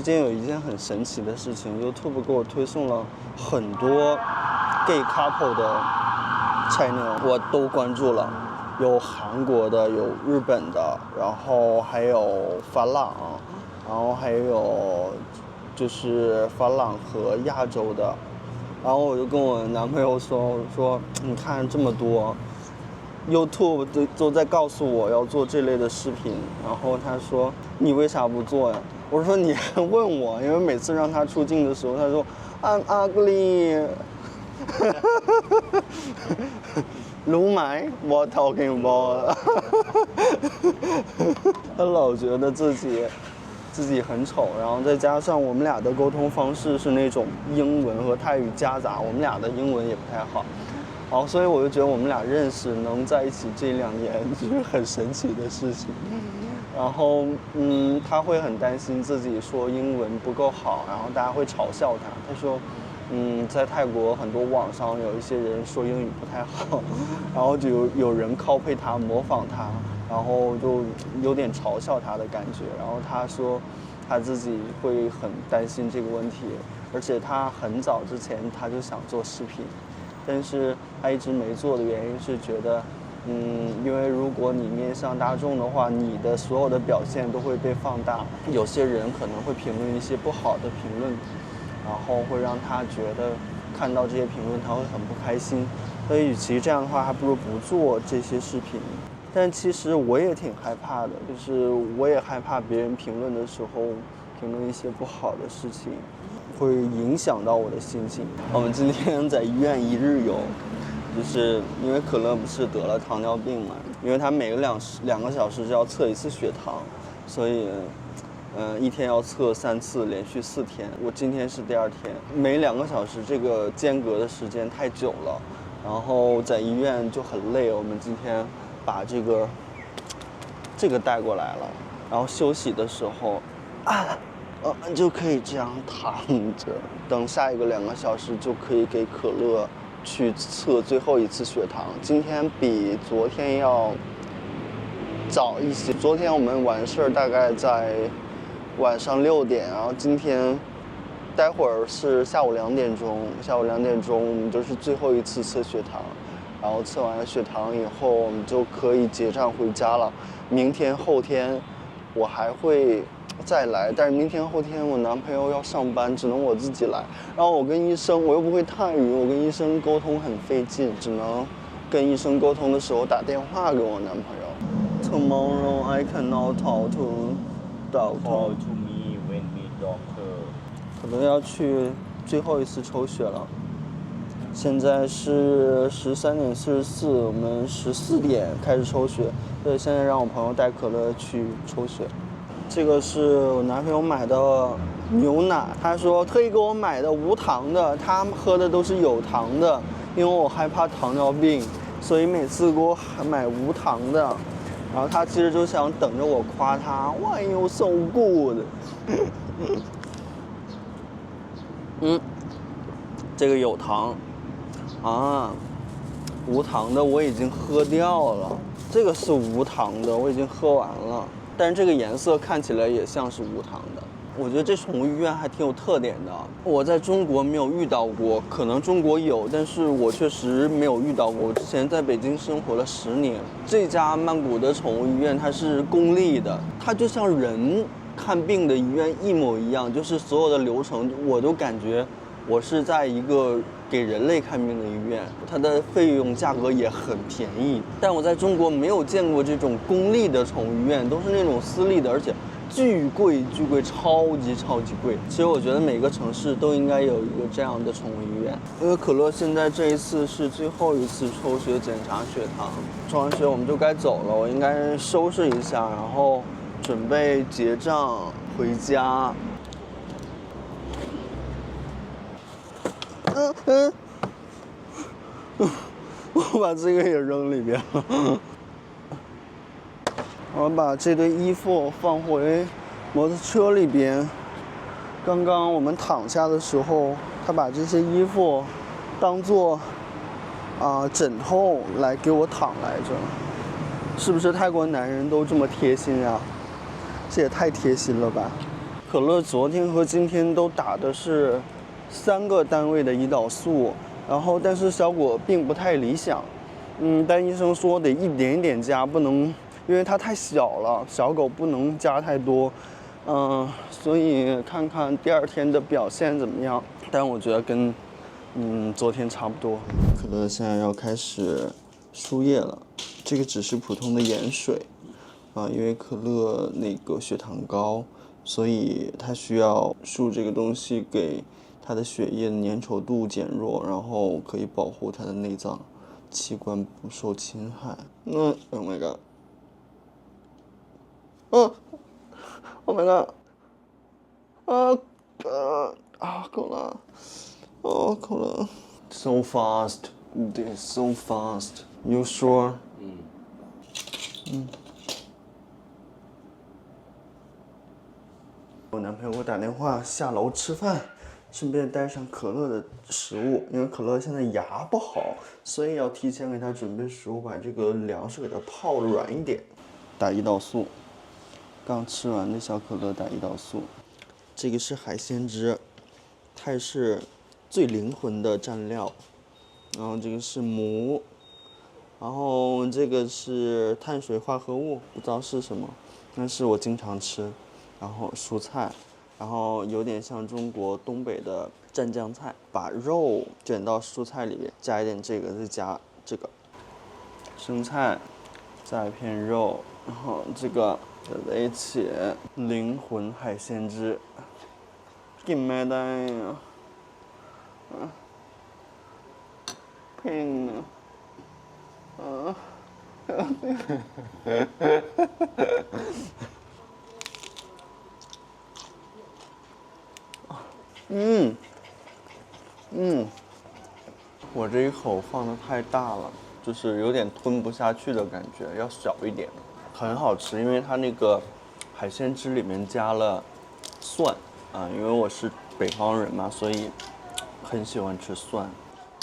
最近有一件很神奇的事情，YouTube 给我推送了很多 gay couple 的 channel，我都关注了，有韩国的，有日本的，然后还有法朗，然后还有就是法朗和亚洲的，然后我就跟我男朋友说，我说你看这么多。YouTube 都都在告诉我要做这类的视频，然后他说你为啥不做呀？我说你问我，因为每次让他出镜的时候，他说 I'm ugly。卢麦，What talking about？他老觉得自己自己很丑，然后再加上我们俩的沟通方式是那种英文和泰语夹杂，我们俩的英文也不太好。好，所以我就觉得我们俩认识能在一起这两年就是很神奇的事情。然后，嗯，他会很担心自己说英文不够好，然后大家会嘲笑他。他说，嗯，在泰国很多网上有一些人说英语不太好，然后就有有人 copy 他模仿他，然后就有点嘲笑他的感觉。然后他说，他自己会很担心这个问题，而且他很早之前他就想做视频。但是他一直没做的原因是觉得，嗯，因为如果你面向大众的话，你的所有的表现都会被放大，有些人可能会评论一些不好的评论，然后会让他觉得看到这些评论他会很不开心，所以与其这样的话，还不如不做这些视频。但其实我也挺害怕的，就是我也害怕别人评论的时候评论一些不好的事情。会影响到我的心情。我们今天在医院一日游，就是因为可乐不是得了糖尿病嘛，因为他每个两两个小时就要测一次血糖，所以，嗯，一天要测三次，连续四天。我今天是第二天，每两个小时这个间隔的时间太久了，然后在医院就很累。我们今天把这个这个带过来了，然后休息的时候，啊。呃，就可以这样躺着，等下一个两个小时就可以给可乐去测最后一次血糖。今天比昨天要早一些，昨天我们完事儿大概在晚上六点，然后今天待会儿是下午两点钟，下午两点钟我们就是最后一次测血糖，然后测完了血糖以后，我们就可以结账回家了。明天后天我还会。再来，但是明天后天我男朋友要上班，只能我自己来。然后我跟医生，我又不会泰语，我跟医生沟通很费劲，只能跟医生沟通的时候打电话给我男朋友。Tomorrow I cannot talk to doctor. to me when me doctor. 可能要去最后一次抽血了。现在是十三点四十四，我们十四点开始抽血。所以现在让我朋友带可乐去抽血。这个是我男朋友买的牛奶，他说特意给我买的无糖的，他喝的都是有糖的，因为我害怕糖尿病，所以每次给我买无糖的。然后他其实就想等着我夸他，Why you so good？嗯，这个有糖啊，无糖的我已经喝掉了，这个是无糖的，我已经喝完了。但是这个颜色看起来也像是无糖的，我觉得这宠物医院还挺有特点的。我在中国没有遇到过，可能中国有，但是我确实没有遇到过。我之前在北京生活了十年，这家曼谷的宠物医院它是公立的，它就像人看病的医院一模一样，就是所有的流程我都感觉我是在一个。给人类看病的医院，它的费用价格也很便宜。但我在中国没有见过这种公立的宠物医院，都是那种私立的，而且巨贵巨贵，超级超级贵。其实我觉得每个城市都应该有一个这样的宠物医院。因为可乐现在这一次是最后一次抽血检查血糖，抽完血我们就该走了。我应该收拾一下，然后准备结账回家。嗯嗯，我把这个也扔里边了。我把这堆衣服放回摩托车里边。刚刚我们躺下的时候，他把这些衣服当做啊枕头来给我躺来着。是不是泰国男人都这么贴心啊？这也太贴心了吧！可乐昨天和今天都打的是三个单位的胰岛素，然后但是效果并不太理想。嗯，但医生说得一点一点加，不能，因为它太小了，小狗不能加太多。嗯，所以看看第二天的表现怎么样。但我觉得跟嗯昨天差不多。可乐现在要开始输液了，这个只是普通的盐水啊，因为可乐那个血糖高，所以它需要输这个东西给它的血液的粘稠度减弱，然后可以保护它的内脏。器官不受侵害。嗯，Oh my god！嗯，Oh my god！啊，啊，啊，够了，哦，够了。So fast, this so fast. You sure? 嗯。嗯。我男朋友给我打电话下楼吃饭。顺便带上可乐的食物，因为可乐现在牙不好，所以要提前给他准备食物，把这个粮食给他泡软一点。打胰岛素，刚吃完的小可乐打胰岛素。这个是海鲜汁，泰式最灵魂的蘸料。然后这个是馍，然后这个是碳水化合物，不知道是什么，但是我经常吃。然后蔬菜。然后有点像中国东北的蘸酱菜，把肉卷到蔬菜里面，加一点这个，再加这个。生菜，加一片肉，然后这个搁在一起，灵魂海鲜汁，给麦蛋呀，嗯，拼啊，啊，哈哈哈嗯，嗯，我这一口放的太大了，就是有点吞不下去的感觉，要小一点，很好吃，因为它那个海鲜汁里面加了蒜啊，因为我是北方人嘛，所以很喜欢吃蒜。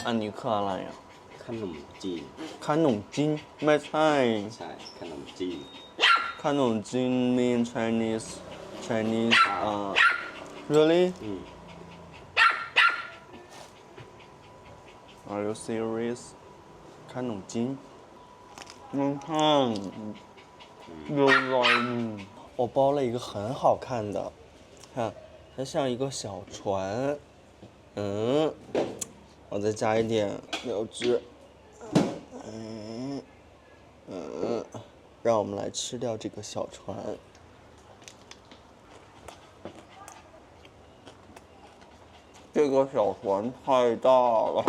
安尼克阿拉呀，看那种金，看那种金卖菜，看那种金，看那种金 mean Chinese Chinese 啊，really？嗯。Are you serious？看农金，你看，有来。我包了一个很好看的，看，它像一个小船。嗯，我再加一点料汁。嗯嗯，让我们来吃掉这个小船。这个小船太大了。